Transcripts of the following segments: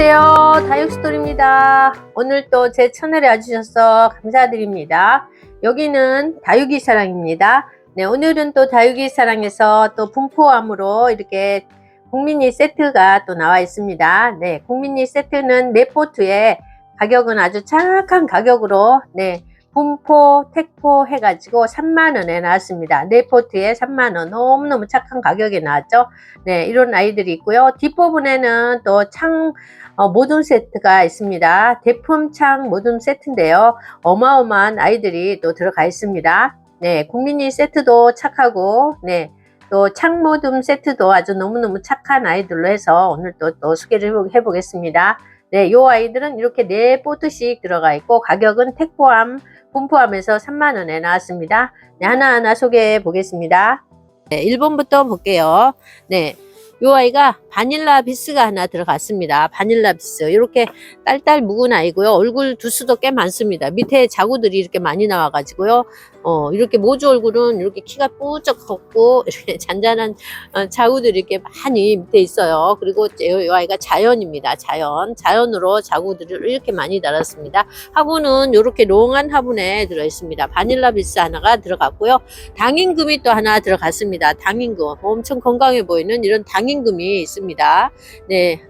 안녕하세요. 다육스토리입니다. 오늘 또 제 채널에 와주셔서 감사드립니다. 여기는 다육이 사랑입니다. 네, 오늘은 또 다육이 사랑에서 또 분포함으로 이렇게 국민이 세트가 또 나와 있습니다. 네, 국민이 세트는 네포트에 가격은 아주 착한 가격으로 네, 분포, 택포 해가지고 3만원에 나왔습니다. 네포트에 3만원. 너무너무 착한 가격에 나왔죠. 네, 이런 아이들이 있고요. 뒷부분에는 또 창, 어, 모둠 세트가 있습니다. 대품창 모둠 세트인데요. 어마어마한 아이들이 또 들어가 있습니다. 네, 국민이 세트도 착하고, 네, 또 창모둠 세트도 아주 너무너무 착한 아이들로 해서 오늘 또, 또 소개를 해보- 해보겠습니다. 네, 요 아이들은 이렇게 네 포트씩 들어가 있고 가격은 택 포함, 분 포함에서 3만원에 나왔습니다. 네, 하나하나 소개해 보겠습니다. 네, 1번부터 볼게요. 네. 요 아이가 바닐라 비스가 하나 들어갔습니다. 바닐라 비스. 이렇게 딸딸 묵은 아이고요. 얼굴 두수도 꽤 많습니다. 밑에 자구들이 이렇게 많이 나와가지고요. 어, 이렇게 모주 얼굴은 이렇게 키가 뿌쩍 컸고, 이렇게 잔잔한 어, 자구들이 이렇게 많이 밑에 있어요. 그리고 이이 아이가 자연입니다. 자연. 자연으로 자구들을 이렇게 많이 달았습니다. 화분은 이렇게 롱한 화분에 들어있습니다. 바닐라 비스 하나가 들어갔고요. 당임금이 또 하나 들어갔습니다. 당임금. 엄청 건강해 보이는 이런 당임금이 있습니다. 네.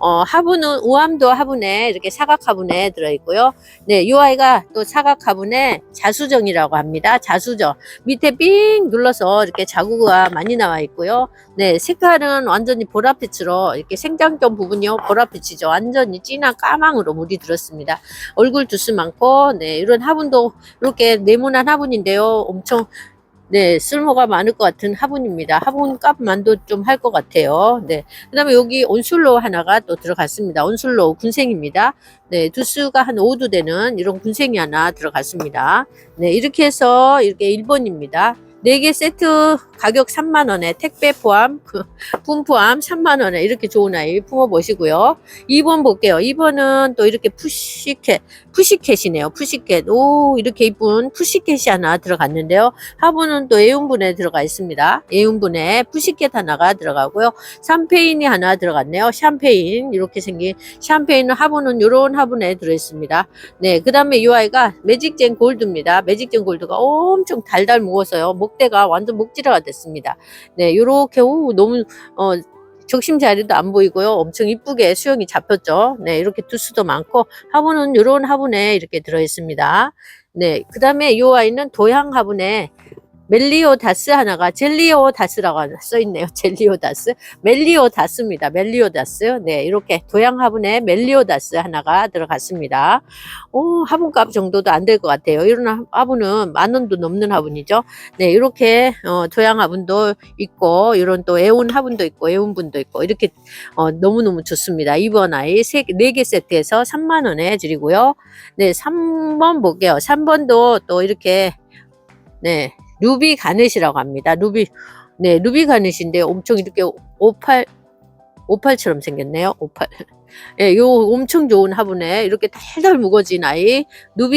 어, 화분은 우암도 화분에 이렇게 사각 화분에 들어있고요. 네, 이 아이가 또 사각 화분에 자수정이라고 합니다. 자수정 밑에 삥 눌러서 이렇게 자구가 많이 나와 있고요. 네, 색깔은 완전히 보라빛으로 이렇게 생장점 부분이요 보라빛이죠. 완전히 진한 까망으로 물이 들었습니다. 얼굴 두수 많고, 네, 이런 화분도 이렇게 네모난 화분인데요. 엄청 네, 쓸모가 많을 것 같은 화분입니다. 화분 값만도 좀 할 것 같아요. 네. 그 다음에 여기 온술로 하나가 또 들어갔습니다. 온술로 군생입니다. 네, 두수가 한 5두 되는 이런 군생이 하나 들어갔습니다. 네, 이렇게 해서 이렇게 1번입니다. 4개 세트 가격 3만원에 택배 포함, 그 분포함 3만원에 이렇게 좋은 아이 품어보시고요. 2번 볼게요. 2번은 또 이렇게 푸시캣, 푸시캣이네요. 푸시캣. 오, 이렇게 이쁜 푸시캣이 하나 들어갔는데요. 화분은 또 애운분에 들어가 있습니다. 애운분에 푸시켓 하나가 들어가고요. 샴페인이 하나 들어갔네요. 샴페인 이렇게 생긴 샴페인 화분은 이런 화분에 들어있습니다. 네, 그 다음에 이 아이가 매직젠 골드입니다. 매직젠 골드가 엄청 달달 무거워서요. 목 대가 완전 목지라가 됐습니다. 네, 요렇게 오, 너무 어, 적심 자리도 안 보이고요. 엄청 이쁘게 수영이 잡혔죠. 네, 이렇게 두수도 많고 화분은 이런 화분에 이렇게 들어 있습니다. 네, 그 다음에 이 아이는 도양 화분에 멜리오다스 하나가 젤리오다스라고 써 있네요. 젤리오다스, 멜리오다스입니다. 멜리오다스. 네, 이렇게 도양 화분에 멜리오다스 하나가 들어갔습니다. 오, 화분값 정도도 안 될 것 같아요. 이런 화분은 만 원도 넘는 화분이죠. 네, 이렇게 어, 도양 화분도 있고 이런 또 애운 화분도 있고 애운분도 있고 이렇게 어, 너무너무 좋습니다. 이번 아이 세, 4개 세트에서 3만 원에 드리고요. 네, 3번 볼게요. 3번도 또 이렇게 네, 루비 가넷이라고 합니다. 루비, 네, 루비 가넷인데 엄청 이렇게 오팔, 오팔처럼 생겼네요. 오팔. 예, 요 엄청 좋은 화분에 이렇게 달달 무거진 아이,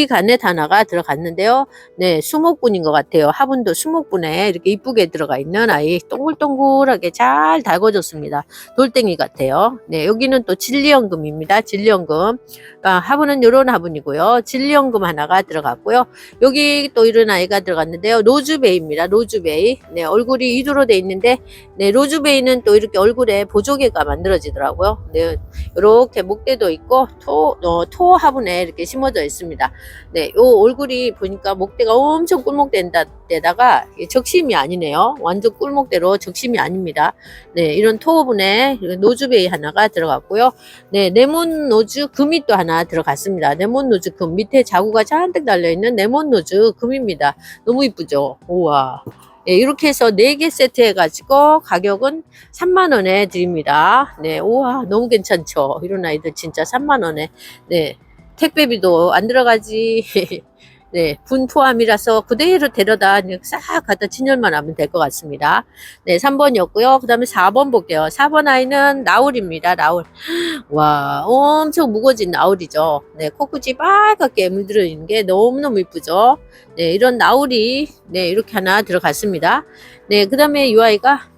가넷 하나가 들어갔는데요. 네, 수목분인 것 같아요. 화분도 수목분에 이렇게 이쁘게 들어가 있는 아이, 동글동글하게 잘 달궈졌습니다. 돌덩이 같아요. 네, 여기는 또 진리연금입니다. 진리연금. 아, 화분은 요런 화분이고요. 진리연금 하나가 들어갔고요. 여기 또 이런 아이가 들어갔는데요. 로즈베이입니다. 로즈베이. 네, 얼굴이 이두로 돼 있는데, 네, 로즈베이는 또 이렇게 얼굴에 보조개가 만들어지더라고요. 네, 이렇게 목대도 있고, 토, 어, 토 화분에 이렇게 심어져 있습니다. 네, 요 얼굴이 보니까 목대가 엄청 꿀목된다, 데다가 적심이 아니네요. 완전 꿀목대로 적심이 아닙니다. 네, 이런 토분에 노즈베이 하나가 들어갔고요. 네, 레몬 노즈 금이 또 하나 들어갔습니다. 레몬 노즈 금 밑에 자구가 잔뜩 달려 있는 레몬 노즈 금입니다. 너무 이쁘죠? 우와. 네, 이렇게 해서 4개 세트 해가지고 가격은 3만원에 드립니다. 네, 우와, 너무 괜찮죠? 이런 아이들 진짜 3만원에. 네, 택배비도 안 들어가지. 네, 분 포함이라서 그대로 데려다 싹 갖다 친절만 하면 될 것 같습니다. 네, 3번이었고요. 그 다음에 4번 볼게요. 4번 아이는 나울입니다. 나울. 와, 엄청 무거워진 나울이죠. 네, 코끝이 빨갛게 물들어 있는 게 너무너무 이쁘죠. 네, 이런 나울이, 네, 이렇게 하나 들어갔습니다. 네, 그 다음에 이 아이가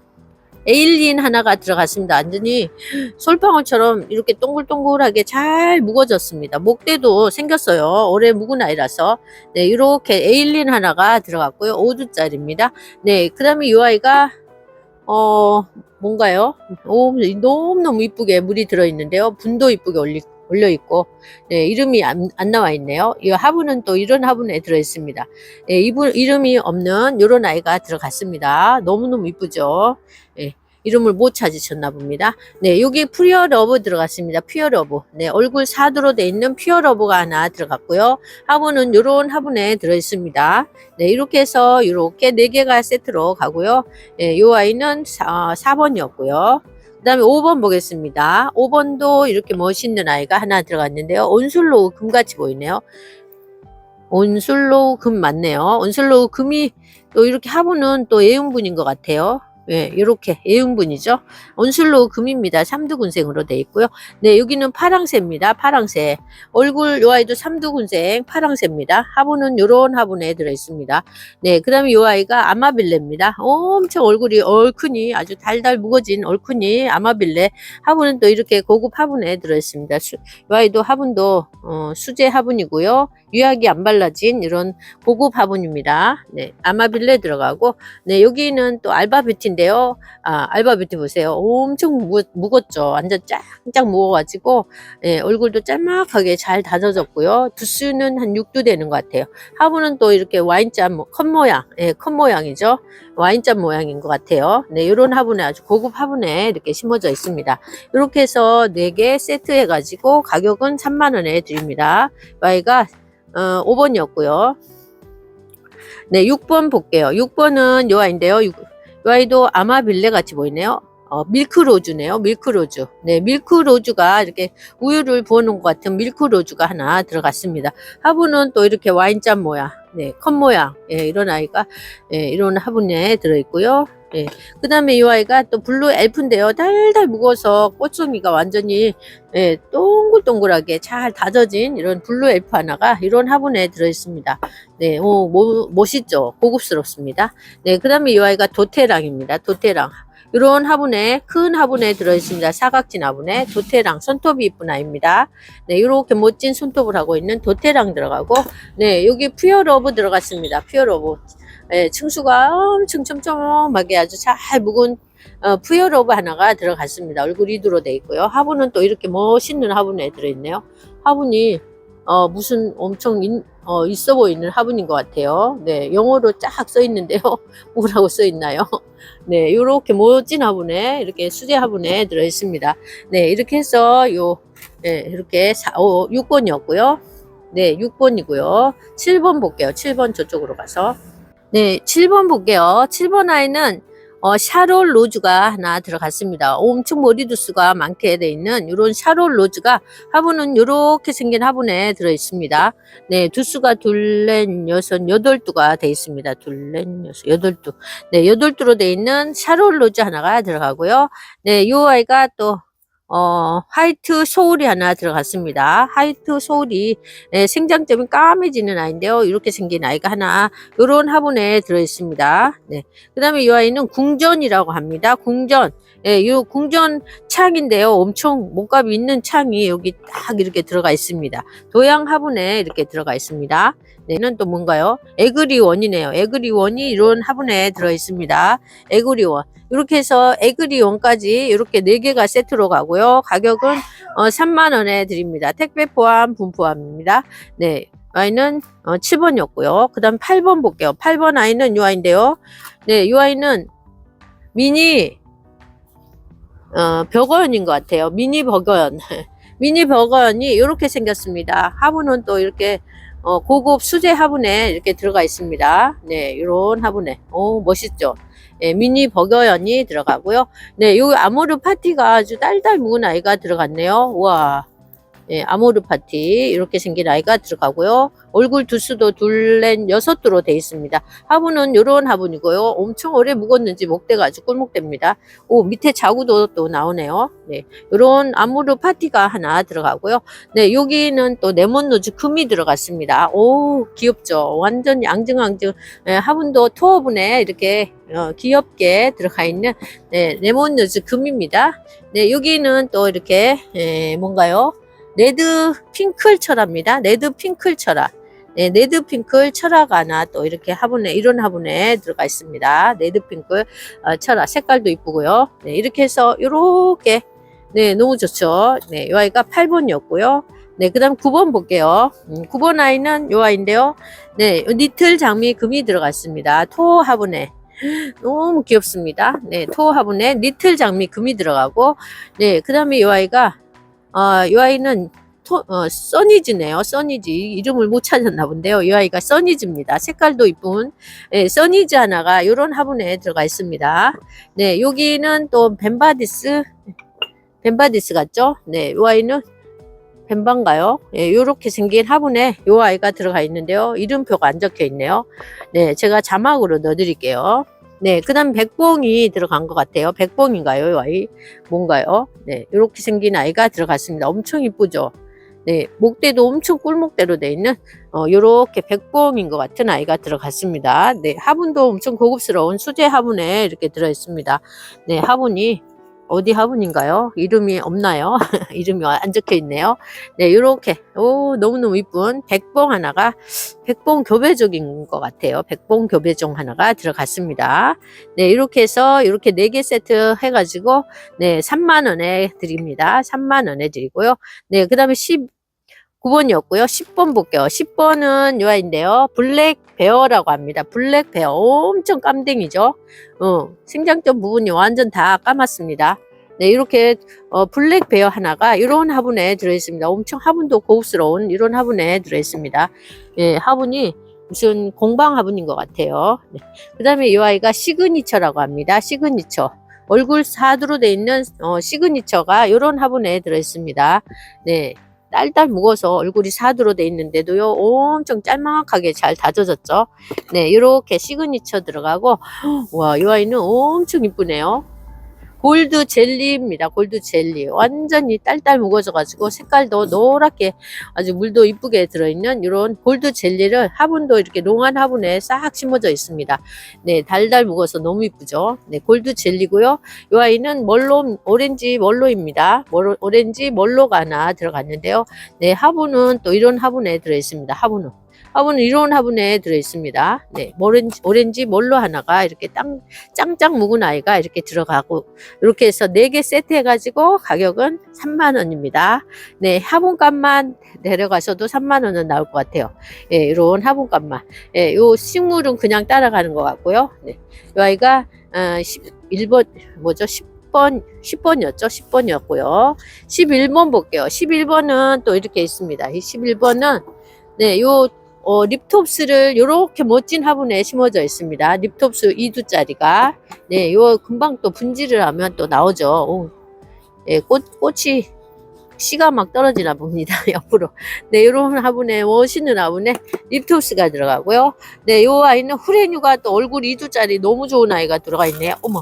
에일린 하나가 들어갔습니다. 완전히 솔방울처럼 이렇게 동글동글하게 잘 묵어졌습니다. 목대도 생겼어요. 올해 묵은 아이라서. 네, 이렇게 에일린 하나가 들어갔고요. 5주짜리입니다. 네, 그 다음에 이 아이가, 어, 뭔가요? 오, 너무너무 이쁘게 물이 들어있는데요. 분도 이쁘게 올리, 올려 있고, 네, 이름이 안, 안 나와 있네요. 이 화분은 또 이런 화분에 들어 있습니다. 네, 이분, 이름이 없는 이런 아이가 들어갔습니다. 너무너무 이쁘죠? 네, 이름을 못 찾으셨나 봅니다. 네, 여기 퓨어 러브 들어갔습니다. 퓨어 러브. 네, 얼굴 사두로 돼 있는 퓨어 러브가 하나 들어갔고요. 화분은 이런 화분에 들어 있습니다. 네, 이렇게 해서 이렇게 네 개가 세트로 가고요. 네, 이 아이는 4, 4번이었고요. 그 다음에 5번 보겠습니다. 5번도 이렇게 멋있는 아이가 하나 들어갔는데요. 온슬로우 금같이 보이네요. 온슬로우 금 맞네요. 온슬로우 금이 또 이렇게 화분은 또 예음분인 것 같아요. 예, 이렇게 예음분이죠. 온슬로우 금입니다. 삼두군생으로 돼 있고요. 네, 여기는 파랑새입니다. 파랑새. 얼굴 요 아이도 삼두군생 파랑새입니다. 화분은 요런 화분에 들어 있습니다. 네, 그 다음에 요 아이가 아마빌레입니다. 엄청 얼굴이 얼큰이 아주 달달 무거진 얼큰이 아마빌레. 화분은 또 이렇게 고급 화분에 들어 있습니다. 수, 요 아이도 화분도 어, 수제 화분이고요. 유약이 안 발라진 이런 고급 화분입니다. 네, 아마빌레 들어가고, 네, 여기는 또 알바뷰티 인데요. 아, 알바뷰티 보세요. 엄청 무, 무겁죠. 완전 짱짱 무거워가지고, 예, 얼굴도 짤막하게 잘 다져졌고요. 두수는 한 6도 되는 것 같아요. 화분은 또 이렇게 와인잔, 모- 컵 모양, 예, 컵 모양이죠. 와인잔 모양인 것 같아요. 네, 이런 화분에 아주 고급 화분에 이렇게 심어져 있습니다. 이렇게 해서 4개 세트 해가지고 가격은 3만원에 드립니다. Y가 어, 5번이었고요. 네, 6번 볼게요. 6번은 요 아이인데요. 요, 요 아이도 아마빌레 같이 보이네요. 어, 밀크로즈네요. 밀크로즈. 네, 밀크로즈가 이렇게 우유를 부어놓은 것 같은 밀크로즈가 하나 들어갔습니다. 화분은 또 이렇게 와인잔 모양, 네, 컵 모양, 예, 이런 아이가, 예, 이런 화분에 들어있고요. 예, 그 다음에 이 아이가 또 블루 엘프인데요. 달달 무거워서 꽃송이가 완전히, 예, 동글동글하게 잘 다져진 이런 블루 엘프 하나가 이런 화분에 들어있습니다. 네, 오, 모, 멋있죠? 고급스럽습니다. 네, 그 다음에 이 아이가 도테랑입니다. 도테랑. 이런 화분에 큰 화분에 들어있습니다. 사각진 화분에 도테랑 손톱이 이쁜 아이입니다. 네, 이렇게 멋진 손톱을 하고 있는 도테랑 들어가고 네, 여기 퓨어러브 들어갔습니다. 퓨어러브. 네, 층수가 엄청 촘촘하게 아주 잘 묵은 어, 퓨어러브 하나가 들어갔습니다. 얼굴 이두로 돼 있고요. 화분은 또 이렇게 멋있는 화분에 들어있네요. 화분이 어, 무슨 엄청 인- 어, 있어 보이는 화분인 것 같아요. 네, 영어로 쫙 써 있는데요. 뭐라고 써 있나요? 네, 이렇게 멋진 화분에 이렇게 수제 화분에 들어 있습니다. 네, 이렇게 해서 요 네, 이렇게 4, 5, 6번이었고요. 네, 6번이고요. 7번 볼게요. 7번 저쪽으로 가서. 네, 7번 볼게요. 7번 아이는 어, 샤롤 로즈가 하나 들어갔습니다. 엄청 머리두수가 많게 돼 있는 이런 샤롤 로즈가 화분은 이렇게 생긴 화분에 들어 있습니다. 네, 두수가 둘, 넷, 여섯, 여덟 두가 돼 있습니다. 둘, 넷, 여섯, 여덟 두. 네, 여덟 두로 돼 있는 샤롤 로즈 하나가 들어가고요. 네, 요 아이가 또 어, 화이트 소울이 하나 들어갔습니다. 화이트 소울이 네, 생장점이 까매지는 아이인데요. 이렇게 생긴 아이가 하나 요런 화분에 들어 있습니다. 네. 그 다음에 이 아이는 궁전이라고 합니다. 궁전. 예, 요 궁전 창인데요. 엄청 몸값이 있는 창이 여기 딱 이렇게 들어가 있습니다. 도양 화분에 이렇게 들어가 있습니다. 네, 얘는 또 뭔가요? 에그리원이네요. 에그리원이 이런 화분에 들어 있습니다. 에그리원. 이렇게 해서 에그리원까지 이렇게 네 개가 세트로 가고요. 가격은 어, 3만 원에 드립니다. 택배 포함, 분포함입니다. 네. 아이는 어, 7번이었고요. 그 다음 8번 볼게요. 8번 아이는 이 아이인데요. 네, 이 아이는 미니 어, 벽어연인 것 같아요. 미니 벽어연. 미니 벽어연이 이렇게 생겼습니다. 화분은 또 이렇게 어, 고급 수제 화분에 이렇게 들어가 있습니다. 네, 이런 화분에. 오, 멋있죠? 네, 미니 버거연이 들어가고요. 네, 요 아모르 파티가 아주 딸딸 묵은 아이가 들어갔네요. 우와. 예, 아모르 파티 이렇게 생긴 아이가 들어가고요. 얼굴 두수도 둘넷 여섯 두로 돼 있습니다. 화분은 요런 화분이고요. 엄청 오래 묵었는지 목대가 아주 꿀목대입니다. 오 밑에 자구도 또 나오네요. 네, 요런 아모르 파티가 하나 들어가고요. 네, 여기는 또 레몬 노즈 금이 들어갔습니다. 오 귀엽죠. 완전 앙증앙증 예, 화분도 토어분에 이렇게 어, 귀엽게 들어가 있는 네, 레몬 노즈 금입니다. 네, 여기는 또 이렇게 예, 뭔가요? 레드 핑클 철화입니다. 레드 핑클 철화. 네, 레드 핑클 철화가 하나 또 이렇게 화분에 이런 화분에 들어가 있습니다. 레드 핑클 어, 철화 색깔도 이쁘고요. 네, 이렇게 해서 이렇게 네, 너무 좋죠. 네, 이 아이가 8번이었고요. 네, 그 다음 9번 볼게요. 음, 9번 아이는 요 아이인데요. 네, 니틀 장미 금이 들어갔습니다. 토 화분에. 너무 귀엽습니다. 네, 토 화분에 니틀 장미 금이 들어가고, 네, 그 다음에 이 아이가, 어, 이 아이는 토, 어, 써니즈네요. 써니즈. 이름을 못 찾았나 본데요. 이 아이가 써니즈입니다. 색깔도 이쁜, 네, 써니즈 하나가 이런 화분에 들어가 있습니다. 네, 여기는 또 벤바디스, 벤바디스 같죠? 네, 이 아이는 벤반가요? 예, 요렇게 생긴 화분에 요 아이가 들어가 있는데요. 이름표가 안 적혀 있네요. 네, 제가 자막으로 넣어드릴게요. 네, 그 다음 백봉이 들어간 것 같아요. 백봉인가요, 요 아이? 뭔가요? 네, 요렇게 생긴 아이가 들어갔습니다. 엄청 이쁘죠? 네, 목대도 엄청 꿀목대로 돼 있는, 어, 요렇게 백봉인 것 같은 아이가 들어갔습니다. 네, 화분도 엄청 고급스러운 수제 화분에 이렇게 들어 있습니다. 네, 화분이 어디 화분인가요? 이름이 없나요? 이름이 안 적혀 있네요. 네, 이렇게 오 너무너무 이쁜 백봉 하나가 백봉 교배종인 것 같아요. 백봉 교배종 하나가 들어갔습니다. 네, 이렇게 해서 이렇게 네 개 세트 해가지고 네 3만 원에 드립니다. 3만 원에 드리고요. 네, 그 다음에 10 9번이었고요. 10번 볼게요. 10번은 요 아이인데요. 블랙 베어라고 합니다. 블랙 베어. 엄청 깜댕이죠. 어, 생장점 부분이 완전 다 까맣습니다. 네, 이렇게 어, 블랙 베어 하나가 이런 화분에 들어있습니다. 엄청 화분도 고급스러운 이런 화분에 들어있습니다. 예, 화분이 무슨 공방 화분인 것 같아요. 네. 그 다음에 이 아이가 시그니처라고 합니다. 시그니처. 얼굴 사두로 돼 있는 어, 시그니처가 이런 화분에 들어있습니다. 네. 딸딸 묵어서 얼굴이 사두로 돼 있는데도요 엄청 짤막하게 잘 다져졌죠? 네 이렇게 시그니처 들어가고 와 이 아이는 엄청 이쁘네요 골드 젤리입니다 골드 젤리 완전히 딸딸 묵어져 가지고 색깔도 노랗게 아주 물도 이쁘게 들어있는 이런 골드 젤리를 화분도 이렇게 농한 화분에 싹 심어져 있습니다 네 달달 묵어서 너무 이쁘죠 네 골드 젤리고요 이 아이는 멀로 오렌지 멀로입니다. 멀로, 오렌지 멀로가 하나 들어갔는데요. 네, 화분은 또 이런 화분에 들어 있습니다. 화분은 화분은 이런 화분에 들어 있습니다. 네, 오렌지 오렌지 멀로 하나가 이렇게 땅 짱짱 묵은 아이가 이렇게 들어가고 이렇게 해서 네 개 세트 해가지고 가격은 3만 원입니다. 네, 화분값만 내려가셔도 3만 원은 나올 것 같아요. 예, 이런 화분값만. 예, 요 식물은 그냥 따라가는 것 같고요. 네, 이 아이가 어, 11번 뭐죠? 10번 10번이었죠. 10번이었고요. 11번 볼게요. 11번은 또 이렇게 있습니다. 이 11번은 네, 요 어, 립톱스를 이렇게 멋진 화분에 심어져 있습니다. 립톱스 2두짜리가 네, 요 금방 또 분질을 하면 또 나오죠. 오, 예, 꽃 꽃이 씨가 막 떨어지나 봅니다. 옆으로. 네, 이런 화분에 멋있는 화분에 립톱스가 들어가고요. 네, 요 아이는 후레뉴가 또 얼굴 2두짜리 너무 좋은 아이가 들어가 있네요. 어머.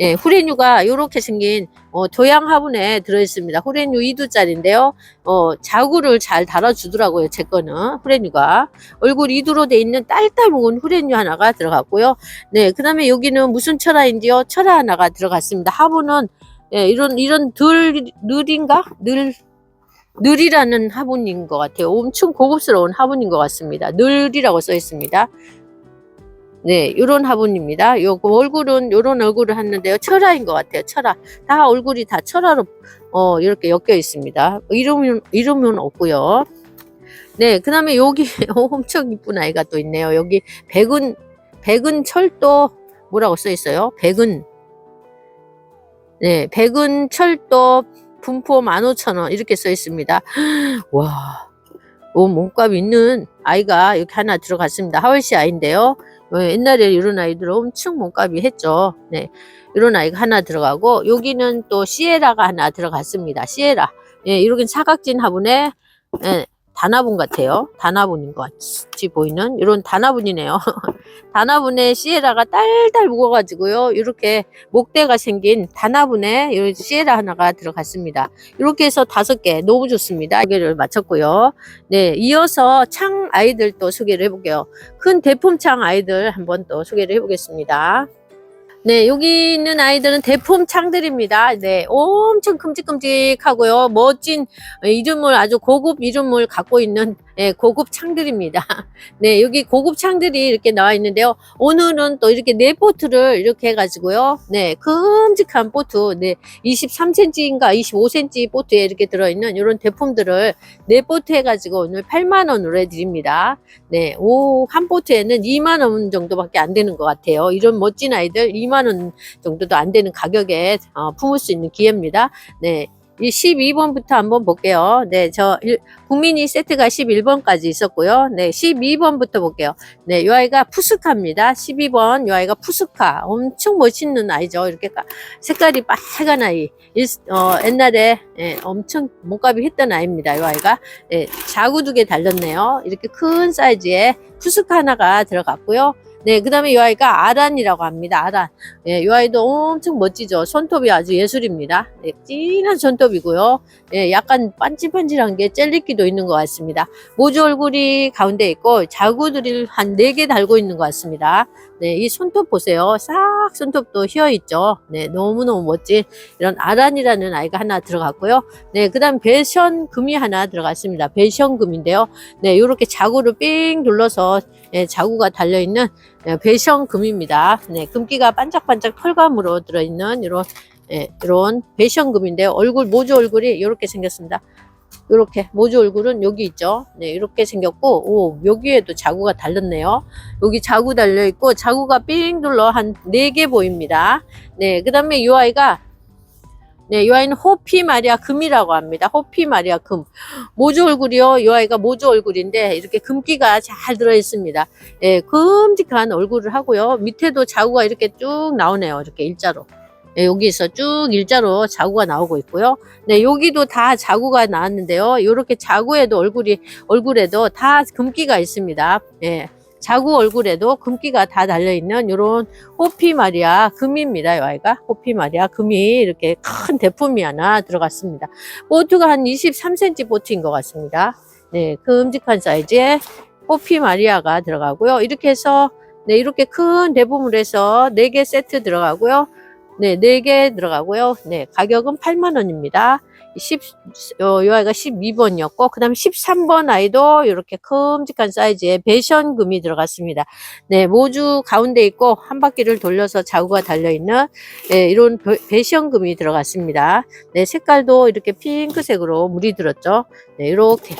예, 후레뉴가 이렇게 생긴 어, 도양 화분에 들어있습니다. 후레뉴 2두짜리인데요. 어, 자구를 잘 달아주더라고요. 제 거는 후레뉴가 얼굴 2두로 돼 있는 딸딸 묵은 후레뉴 하나가 들어갔고요. 네, 그 다음에 여기는 무슨 철화인지요? 철화 하나가 들어갔습니다. 화분은 예, 이런 이런 들 늘인가 늘 늘이라는 화분인 것 같아요. 엄청 고급스러운 화분인 것 같습니다. 늘이라고 써 있습니다. 네, 이런 화분입니다. 요 얼굴은 요런 얼굴을 했는데요. 철화인 것 같아요. 철화. 다 얼굴이 다 철화로 어 이렇게 엮여 있습니다. 이름은 이름은 없고요. 네, 그다음에 여기 엄청 이쁜 아이가 또 있네요. 여기 백은 백은 철도 뭐라고 써 있어요? 백은 네, 백은 철도 분포 15,000원 이렇게 써 있습니다. 와. 오, 몸값 있는 아이가 이렇게 하나 들어갔습니다. 하월시 아이인데요. 어, 옛날에 이런 아이들 엄청 몸값이 했죠. 네. 이런 아이가 하나 들어가고, 여기는 또 시에라가 하나 들어갔습니다. 시에라. 예, 이렇게 사각진 화분에 예, 단화분 같아요. 단화분인 것 같이 보이는 이런 단화분이네요. 단화분에 시에라가 딸딸 묵어가지고요. 이렇게 목대가 생긴 단화분에 이 시에라 하나가 들어갔습니다. 이렇게 해서 다섯 개 너무 좋습니다. 소개를 마쳤고요. 네, 이어서 창 아이들 또 소개를 해볼게요. 큰 대품창 아이들 한번 또 소개를 해보겠습니다. 네, 여기 있는 아이들은 대품 창들입니다. 네, 엄청 큼직큼직하고요. 멋진 이름을 아주 고급 이름을 갖고 있는 예, 고급 창들입니다. 네, 여기 고급 창들이 이렇게 나와 있는데요. 오늘은 또 이렇게 네 보트를 이렇게 해가지고요. 네, 큼직한 보트, 네, 23cm인가 25cm 보트에 이렇게 들어있는 이런 제품들을 네 보트 해가지고 오늘 8만원으로 해드립니다. 네, 오, 한 보트에는 2만원 정도밖에 안 되는 것 같아요. 이런 멋진 아이들 2만원 정도도 안 되는 가격에 어, 품을 수 있는 기회입니다. 네. 이 12번부터 한번 볼게요. 네, 저 일- 국민이 세트가 11번까지 있었고요. 네, 12번부터 볼게요. 네, 이 아이가 푸스카입니다. 12번 이 아이가 푸스카. 엄청 멋있는 아이죠. 이렇게 까- 색깔이 빨간 아이. 일- 어, 옛날에 예, 엄청 몸값이 했던 아이입니다. 이 아이가 예, 자구 두 개 달렸네요. 이렇게 큰 사이즈의 푸스카 하나가 들어갔고요. 네, 그 다음에 이 아이가 아란이라고 합니다. 아란. 예, 이 아이도 엄청 멋지죠. 손톱이 아주 예술입니다. 네, 진한 손톱이고요. 예, 약간 반질반질한 게 젤리기도 있는 것 같습니다. 모주 얼굴이 가운데 있고 자구들이 한 네 개 달고 있는 것 같습니다. 네, 이 손톱 보세요. 싹 손톱도 휘어 있죠. 네, 너무너무 멋진 이런 아란이라는 아이가 하나 들어갔고요. 네, 그 다음 배션 금이 하나 들어갔습니다. 배션 금인데요. 네, 이렇게 자구를 삥 둘러서 예, 자구가 달려 있는 예, 배션 금입니다. 네, 금기가 반짝반짝 털감으로 들어 있는 이런 예, 이런 배션금인데요. 얼굴 모주 얼굴이 이렇게 생겼습니다. 이렇게 모주 얼굴은 여기 있죠. 네, 이렇게 생겼고, 오, 여기에도 자구가 달렸네요. 여기 자구 달려 있고, 자구가 삥 둘러 한 네 개 보입니다. 네, 그 다음에 이 아이가 네, 이 아이는 호피 마리아 금이라고 합니다. 호피 마리아 금. 모주 얼굴이요. 이 아이가 모주 얼굴인데 이렇게 금기가 잘 들어 있습니다. 예, 큼직한 얼굴을 하고요. 밑에도 자구가 이렇게 쭉 나오네요. 이렇게 일자로. 예, 여기서 쭉 일자로 자구가 나오고 있고요. 네, 여기도 다 자구가 나왔는데요. 이렇게 자구에도 얼굴이, 얼굴에도 다 금기가 있습니다. 예. 자구 얼굴에도 금기가 다 달려있는 이런 호피 마리아 금입니다. 이 아이가. 호피 마리아 금이 이렇게 큰 대품이 하나 들어갔습니다. 보트가 한 23cm 보트인 것 같습니다. 네, 큼직한 사이즈의 호피 마리아가 들어가고요. 이렇게 해서 네, 이렇게 큰 대품을 해서 4개 세트 들어가고요. 네, 4개 들어가고요. 네, 가격은 8만원입니다. 10, 어, 이 아이가 12번이었고, 그 다음에 13번 아이도 이렇게 큼직한 사이즈의 배션금이 들어갔습니다. 네, 모주 가운데 있고, 한 바퀴를 돌려서 자구가 달려있는, 네, 이런 배- 배션금이 들어갔습니다. 네, 색깔도 이렇게 핑크색으로 물이 들었죠. 네, 이렇게.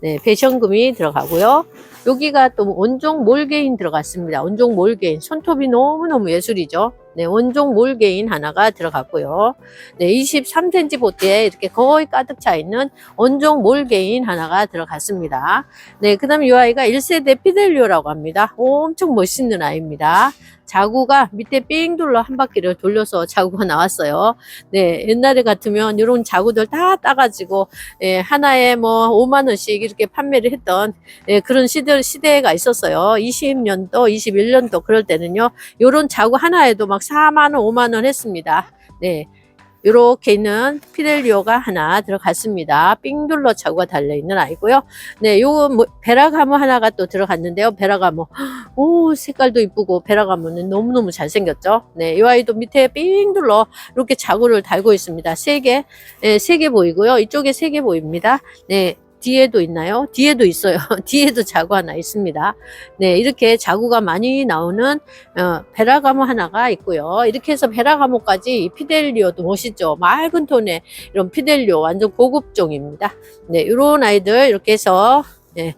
네, 배션금이 들어가고요. 여기가 또 원종 몰개인 들어갔습니다. 원종 몰개인. 손톱이 너무너무 예술이죠. 네, 원종 몰개인 하나가 들어갔고요. 네, 23cm 보트에 이렇게 거의 가득 차 있는 원종 몰개인 하나가 들어갔습니다. 네, 그 다음에 이 아이가 1세대 피델리오라고 합니다. 엄청 멋있는 아이입니다. 자구가 밑에 삥 둘러 한 바퀴를 돌려서 자구가 나왔어요. 네, 옛날에 같으면 이런 자구들 다 따가지고 예, 하나에 뭐 5만 원씩 이렇게 판매를 했던 예, 그런 시대, 시대가 있었어요. 20년도, 21년도 그럴 때는요. 요런 자구 하나에도 막 4만 원, 5만 원 했습니다. 네. 요렇게 있는 피델리오가 하나 들어갔습니다. 삥둘러 자구가 달려있는 아이고요. 네, 요거 뭐, 베라가모 하나가 또 들어갔는데요. 베라가모. 오, 색깔도 이쁘고, 베라가모는 너무너무 잘생겼죠. 네, 요 아이도 밑에 삥둘러 이렇게 자구를 달고 있습니다. 세 개, 네, 세개 보이고요. 이쪽에 세 개 보입니다. 네, 뒤에도 있나요? 뒤에도 있어요. 뒤에도 자구 하나 있습니다. 네, 이렇게 자구가 많이 나오는 어, 베라가모 하나가 있고요. 이렇게 해서 베라가모까지 이 피델리오도 멋있죠. 맑은 톤의 이런 피델리오 완전 고급종입니다. 네, 이런 아이들 이렇게 해서 네,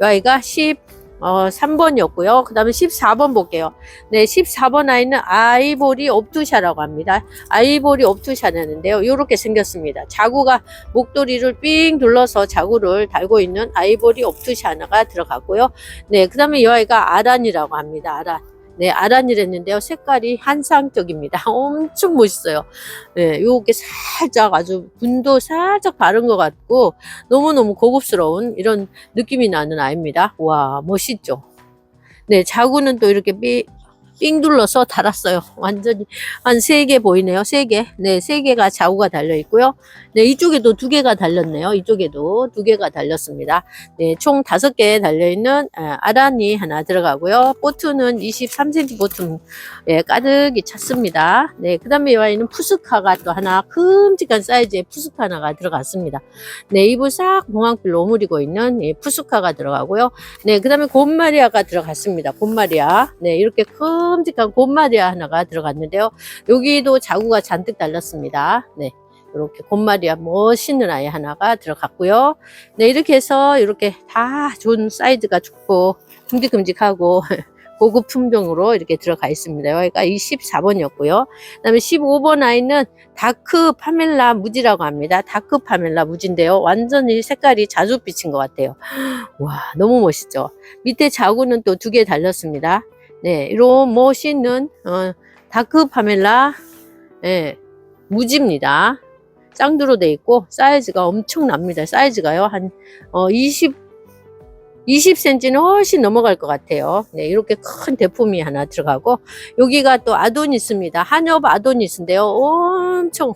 이 아이가 10 어, 3번이었고요. 그 다음에 14번 볼게요. 네, 14번 아이는 아이보리 옵투샤라고 합니다. 아이보리 옵투샤라는데요. 이렇게 생겼습니다. 자구가 목도리를 삥 둘러서 자구를 달고 있는 아이보리 옵투샤 하나가 들어가고요. 네, 그 다음에 이 아이가 아란이라고 합니다. 아란. 네, 아란이랬는데요. 색깔이 한상적입니다. 엄청 멋있어요. 네, 요게 살짝 아주 분도 살짝 바른 것 같고 너무너무 고급스러운 이런 느낌이 나는 아이입니다. 와, 멋있죠? 네, 자구는 또 이렇게 삐, 삥 둘러서 달았어요. 완전히 한 세 개 보이네요. 세 개. 네, 세 개가 자구가 달려 있고요. 네, 이쪽에도 두 개가 달렸네요. 이쪽에도 두 개가 달렸습니다. 네, 총 다섯 개 달려 있는 아, 아란이 하나 들어가고요. 보트는 23cm 보트 예, 가득이 찼습니다. 네, 그 다음에 이 아이는 푸스카가 또 하나 큼직한 사이즈의 푸스카 하나가 들어갔습니다. 네, 입을 싹 봉황필로 오므리고 있는 이 푸스카가 들어가고요. 네, 그 다음에 곰마리아가 들어갔습니다. 곰마리아. 네, 이렇게 큼직한 곰마리아 하나가 들어갔는데요. 여기도 자구가 잔뜩 달렸습니다. 네. 이렇게 곰마리아 멋있는 아이 하나가 들어갔고요. 네, 이렇게 해서 이렇게 다 좋은 사이즈가 좋고 큼직큼직하고 고급 품종으로 이렇게 들어가 있습니다. 여기가 24번이었고요. 그 다음에 15번 아이는 다크 파멜라 무지라고 합니다. 다크 파멜라 무지인데요. 완전히 색깔이 자주빛인 것 같아요. 와, 너무 멋있죠. 밑에 자구는 또 두 개 달렸습니다. 네, 이런 멋있는 어, 다크 파멜라 예, 무지입니다. 쌍두로 돼 있고 사이즈가 엄청납니다. 사이즈가요 한 어, 20 20cm는 훨씬 넘어갈 것 같아요. 네, 이렇게 큰 대품이 하나 들어가고 여기가 또 아도니스입니다. 한엽 아도니스인데요. 엄청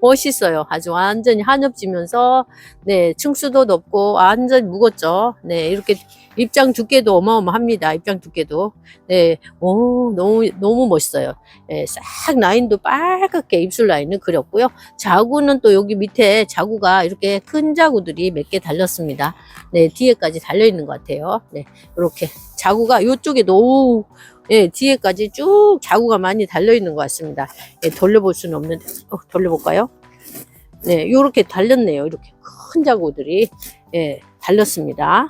멋있어요. 아주 완전히 한엽지면서 네 층수도 높고 완전 무겁죠. 네 이렇게 입장 두께도 어마어마합니다. 입장 두께도 네 오 너무 너무 멋있어요. 네, 싹 라인도 빨갛게 입술 라인을 그렸고요. 자구는 또 여기 밑에 자구가 이렇게 큰 자구들이 몇 개 달렸습니다. 네 뒤에까지 달려 있는 것 같아요. 네 이렇게 자구가 이쪽에도 오, 예, 뒤에까지 쭉 자구가 많이 달려 있는 것 같습니다. 예, 돌려볼 수는 없는데, 어, 돌려볼까요? 네, 요렇게 달렸네요. 이렇게 큰 자구들이, 예, 달렸습니다.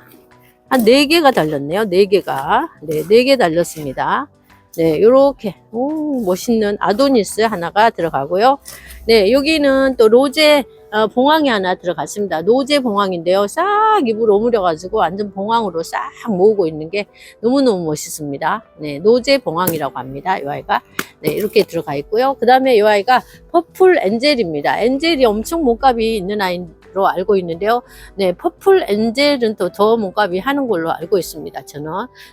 한 네개가 달렸네요. 네개가 네, 네개 달렸습니다. 네, 요렇게, 오, 멋있는 아도니스 하나가 들어가고요. 네, 여기는 또 로제, 어, 봉황이 하나 들어갔습니다. 노제 봉황인데요. 싹 입을 오므려가지고 완전 봉황으로 싹 모으고 있는 게 너무너무 멋있습니다. 네, 노제 봉황이라고 합니다. 이 아이가. 네, 이렇게 들어가 있고요. 그 다음에 이 아이가 퍼플 엔젤입니다. 엔젤이 엄청 몸값이 있는 아이 로 알고 있는데요. 네, 퍼플 엔젤은 또 더 몸값이 하는 걸로 알고 있습니다. 저는.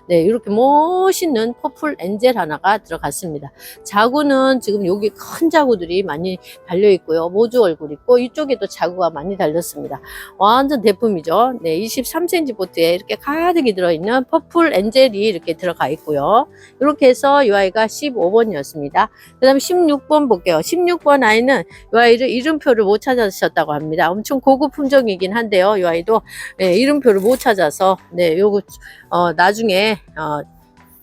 네, 이렇게 멋있는 퍼플 엔젤 하나가 들어갔습니다. 자구는 지금 여기 큰 자구들이 많이 달려 있고요. 모주 얼굴 있고 이쪽에도 자구가 많이 달렸습니다. 완전 대품이죠. 네, 23cm 보트에 이렇게 가득이 들어있는 퍼플 엔젤이 이렇게 들어가 있고요. 이렇게 해서 이 아이가 15번이었습니다. 그 다음 16번 볼게요. 16번 아이는 이 아이를 이름표를 못 찾으셨다고 합니다. 엄청 고급 품종이긴 한데요. 이 아이도 네, 이름표를 못 찾아서 네, 요거 어, 나중에 어,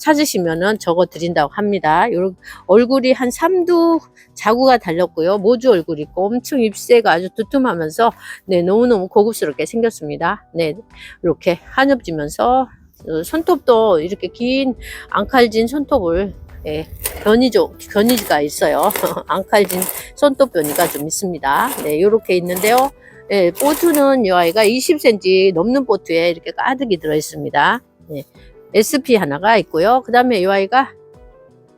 찾으시면은 적어 드린다고 합니다. 요 얼굴이 한 3두 자구가 달렸고요. 모주 얼굴 있고 엄청 입새가 아주 두툼하면서 네, 너무너무 고급스럽게 생겼습니다. 네, 이렇게 한엽 지면서 어, 손톱도 이렇게 긴 앙칼진 손톱을 예, 변이죠, 변이가 있어요. 앙칼진 손톱 변이가 좀 있습니다. 네, 이렇게 있는데요. 예, 보트는 이 아이가 20cm 넘는 보트에 이렇게 가득이 들어 있습니다. 예, SP 하나가 있고요. 그 다음에 이 아이가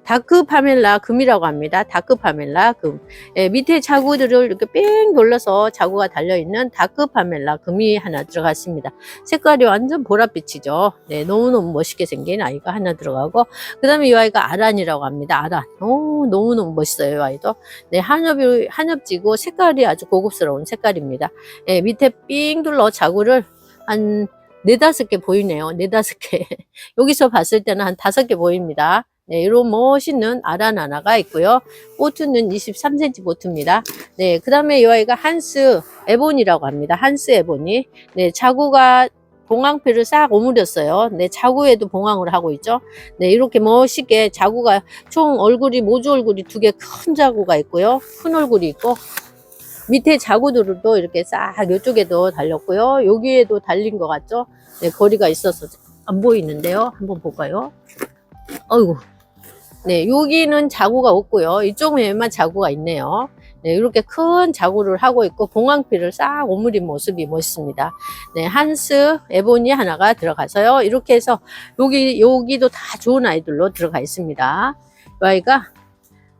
다크 파멜라 금이라고 합니다. 다크 파멜라 금. 예, 밑에 자구들을 이렇게 뺑 돌려서 자구가 달려있는 다크 파멜라 금이 하나 들어갔습니다. 색깔이 완전 보랏빛이죠. 네, 너무너무 멋있게 생긴 아이가 하나 들어가고, 그 다음에 이 아이가 아란이라고 합니다. 아란. 오, 너무너무 멋있어요, 이 아이도. 네, 한엽이, 한엽지고 색깔이 아주 고급스러운 색깔입니다. 예, 밑에 삥 둘러 자구를 한 네다섯 개 보이네요. 네다섯 개. 여기서 봤을 때는 한 다섯 개 보입니다. 네, 이런 멋있는 아란 하나가 있고요. 보트는 23cm 보트입니다. 네, 그 다음에 이 아이가 한스 에본이라고 합니다. 한스 에본이. 네, 자구가 봉황표를 싹 오므렸어요. 네, 자구에도 봉황을 하고 있죠. 네, 이렇게 멋있게 자구가 총 얼굴이 모주 얼굴이 두 개 큰 자구가 있고요. 큰 얼굴이 있고 밑에 자구들도 이렇게 싹 이쪽에도 달렸고요. 여기에도 달린 것 같죠? 네, 거리가 있어서 안 보이는데요. 한번 볼까요? 어이구. 네, 여기는 자구가 없고요. 이쪽에만 자구가 있네요. 네, 이렇게 큰 자구를 하고 있고 봉황피를 싹 오므린 모습이 멋있습니다. 네, 한스 에보니 하나가 들어가서요. 이렇게 해서 여기 여기도 다 좋은 아이들로 들어가 있습니다. 이 아이가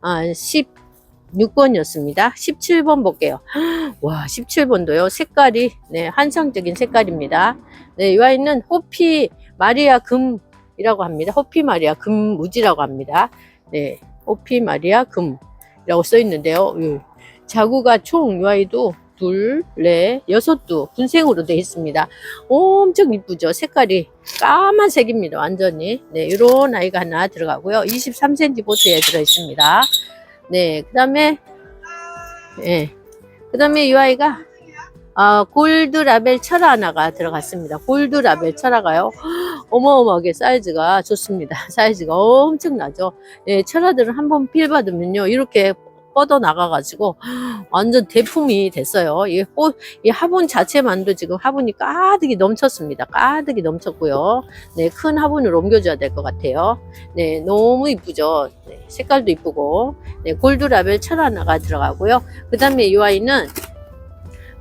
아, 16번이었습니다. 17번 볼게요. 와, 17번도요. 색깔이 네, 환상적인 색깔입니다. 네, 이 아이는 호피 마리아 금 이라고 합니다. 호피 마리아 금무지라고 합니다. 네, 호피 마리아 금이라고 써 있는데요. 이 자구가 총이 아이도 둘, 넷, 여섯 두 분생으로 되어 있습니다. 엄청 이쁘죠? 색깔이 까만색입니다. 완전히. 네, 이런 아이가 하나 들어가고요. 23cm 보트에 들어 있습니다. 네, 그 다음에, 예. 그 다음에 이 아이가, 아, 골드 라벨 철화 하나가 들어갔습니다. 골드 라벨 철화가요. 어마어마하게 사이즈가 좋습니다. 사이즈가 엄청나죠. 예, 철화들은 한번 필 받으면요. 이렇게 뻗어 나가가지고 완전 대품이 됐어요. 이, 뽀- 이 화분 자체만도 지금 화분이 가득이 넘쳤습니다. 가득이 넘쳤고요. 네, 큰 화분으로 옮겨줘야 될 것 같아요. 네, 너무 이쁘죠. 네, 색깔도 이쁘고, 네, 골드 라벨 철 하나가 들어가고요. 그 다음에 이 아이는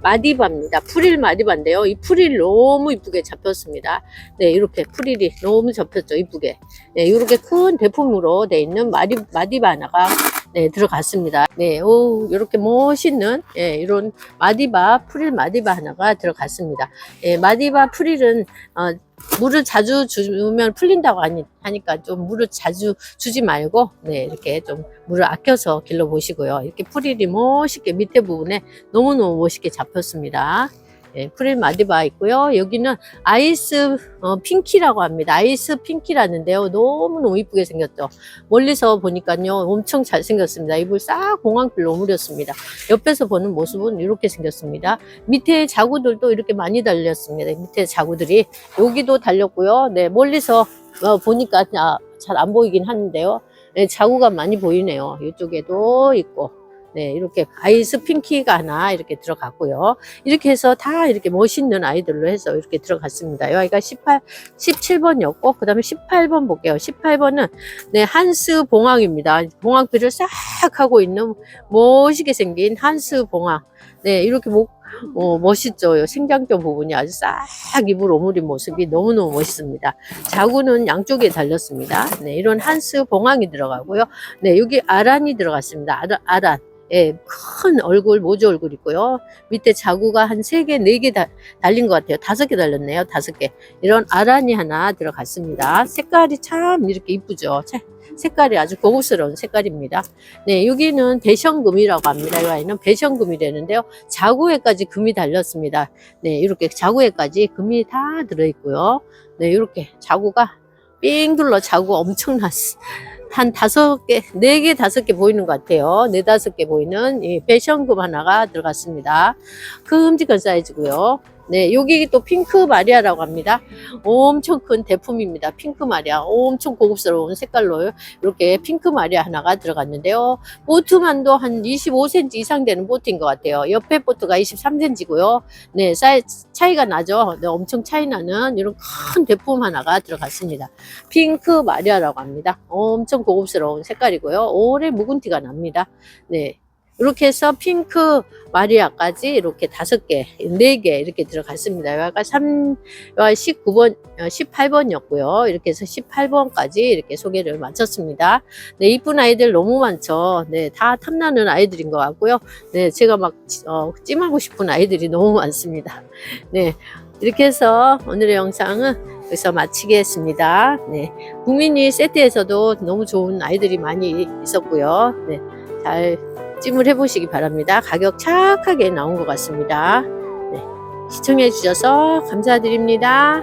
마디바입니다. 프릴 마디바인데요. 이 프릴 너무 이쁘게 잡혔습니다. 네, 이렇게 프릴이 너무 잡혔죠. 이쁘게. 네, 이렇게 큰 대품으로 돼 있는 마디, 마디바 하나가 네, 들어갔습니다. 네, 오, 이렇게 멋있는, 예, 이런 마디바, 프릴 마디바 하나가 들어갔습니다. 예, 마디바 프릴은, 어, 물을 자주 주면 풀린다고 하니, 하니까 좀 물을 자주 주지 말고, 네, 이렇게 좀 물을 아껴서 길러 보시고요. 이렇게 프릴이 멋있게 밑에 부분에 너무너무 멋있게 잡혔습니다. 예, 프릴 마디바 있고요. 여기는 아이스 어, 핑키라고 합니다. 아이스 핑키라는데요. 너무너무 이쁘게 생겼죠. 멀리서 보니까요. 엄청 잘생겼습니다. 입을 싹 공항필로 오므렸습니다. 옆에서 보는 모습은 이렇게 생겼습니다. 밑에 자구들도 이렇게 많이 달렸습니다. 밑에 자구들이 여기도 달렸고요. 네, 멀리서 어, 보니까 잘안 보이긴 하는데요. 네, 자구가 많이 보이네요. 이쪽에도 있고. 네, 이렇게 아이스 핑키가 하나 이렇게 들어갔고요. 이렇게 해서 다 이렇게 멋있는 아이들로 해서 이렇게 들어갔습니다. 이 아이가 18, 17번이었고, 그 다음에 18번 볼게요. 18번은, 네, 한스 봉황입니다. 봉황비를 싹 하고 있는 멋있게 생긴 한스 봉황. 네, 이렇게 목, 어, 멋있죠. 생장점 부분이 아주 싹 입을 오므린 모습이 너무너무 멋있습니다. 자구는 양쪽에 달렸습니다. 네, 이런 한스 봉황이 들어가고요. 네, 여기 아란이 들어갔습니다. 아란. 예, 큰 얼굴, 모주 얼굴 있고요. 밑에 자구가 한 세개네 개 다, 달린 것 같아요. 다섯 개 달렸네요. 다섯 개. 이런 아란이 하나 들어갔습니다. 색깔이 참 이렇게 이쁘죠. 차- 색깔이 아주 고급스러운 색깔입니다. 네, 여기는 배션금이라고 합니다. 이 아이는 배션금이 되는데요. 자구에까지 금이 달렸습니다. 네, 이렇게 자구에까지 금이 다 들어있고요. 네, 이렇게 자구가 삥 둘러 자구가 엄청났어. 한 다섯 개, 네 개, 다섯 개 보이는 것 같아요. 네, 다섯 개 보이는 이 배션금 하나가 들어갔습니다. 큼직한 사이즈고요. 네, 여기 또 핑크 마리아라고 합니다. 엄청 큰 대품입니다. 핑크 마리아. 엄청 고급스러운 색깔로 이렇게 핑크 마리아 하나가 들어갔는데요. 보트만도 한 25cm 이상 되는 보트인 것 같아요. 옆에 보트가 23cm고요. 네, 사이즈 차이가 나죠. 네, 엄청 차이 나는 이런 큰 대품 하나가 들어갔습니다. 핑크 마리아라고 합니다. 엄청 고급스러운 색깔이고요. 오래 묵은 티가 납니다. 네. 이렇게 해서 핑크 마리아까지 이렇게 다섯 개, 네 개 이렇게 들어갔습니다. 여기가 3, 19번, 18번이었고요. 이렇게 해서 18번까지 이렇게 소개를 마쳤습니다. 네, 이쁜 아이들 너무 많죠. 네, 다 탐나는 아이들인 것 같고요. 네, 제가 막, 어, 찜하고 싶은 아이들이 너무 많습니다. 네, 이렇게 해서 오늘의 영상은 여기서 마치겠습니다. 네, 국민이 세트에서도 너무 좋은 아이들이 많이 있었고요. 네, 잘 찜을 해보시기 바랍니다. 가격 착하게 나온 것 같습니다. 네, 시청해 주셔서 감사드립니다.